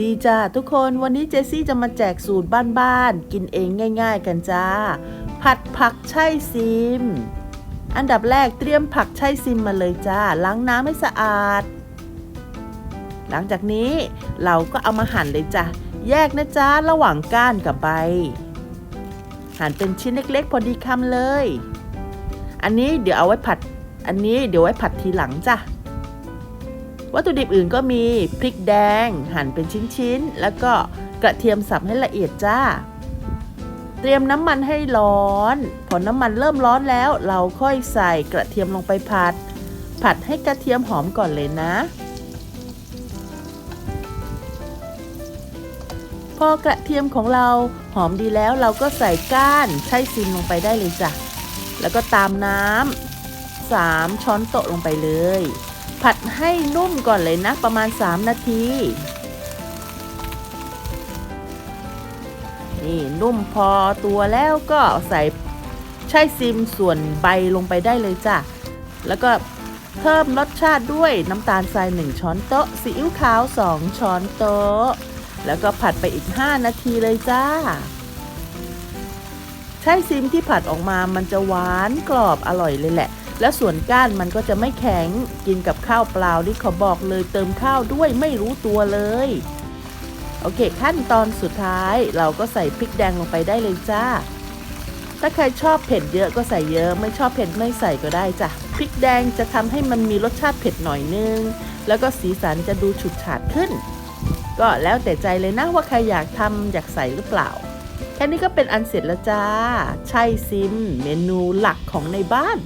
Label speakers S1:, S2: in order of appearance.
S1: ดีจ้าทุกคนวันนี้เจสซี่จะมาแจกสูตรบ้านๆกินเองง่าย ๆ กันจ้า ผัดผักไช่ซิม อันดับแรกเตรียมผักไช่ซิมมาเลยจ้าล้างน้ำให้สะอาด หลังจากนี้เราก็เอามาหั่นเลยจ้ะแยกนะจ้าระหว่างก้านกับใบ หั่นเป็นชิ้นเล็กๆ พอดีคำเลย อันนี้เดี๋ยวเอาไว้ผัด อันนี้เดี๋ยวไว้ผัดทีหลังจ้ะ วัตถุดิบอื่นก็มีพริกแดง หั่นเป็นชิ้นๆ แล้วก็กระเทียมสับให้ละเอียดจ้า เตรียมน้ำมันให้ร้อน พอน้ำมันเริ่มร้อนแล้ว เราค่อยใส่กระเทียมลงไปผัด ผัดให้กระเทียมหอมก่อนเลยนะ พอกระเทียมของเราหอมดีแล้วเราก็ใส่ก้านใช้ซิมลงไปได้เลยจ้ะ แล้วก็ตามน้ำ3ช้อนโต๊ะลงไปเลย ผัดให้นุ่มก่อนเลยนะ ประมาณ 3 นาที นี่นุ่มพอตัวแล้วก็ใส่ใช่ซิมส่วนใบลงไปได้เลยจ้ะ แล้วก็เพิ่มรสชาติด้วยน้ำตาลทราย 1 ช้อนโต๊ะซีอิ๊วขาว 2 ช้อนโต๊ะ แล้วก็ผัดไปอีก 5 นาทีเลยจ้า ใช่ซิมที่ผัดออกมามันจะหวานกรอบอร่อยเลยแหละ และส่วนก้านมันก็จะไม่แข็ง กินกับข้าวเปล่าที่เขาบอกเลยเติมข้าวด้วยไม่รู้ตัวเลย โอเค ขั้นตอนสุดท้ายเราก็ใส่พริกแดงลงไปได้เลยจ้า ถ้าใครชอบเผ็ดเยอะก็ใส่เยอะ ไม่ชอบเผ็ดไม่ใส่ก็ได้จ้ะ พริกแดงจะทำให้มันมีรสชาติเผ็ดหน่อยนึง แล้วก็สีสันจะดูฉูดฉาดขึ้น ก็แล้วแต่ใจเลยนะว่าใครอยากทำอยากใส่หรือเปล่าแค่นี้ก็เป็นอันเสร็จแล้วจ้า ใช่ซิม เมนูหลักของในบ้าน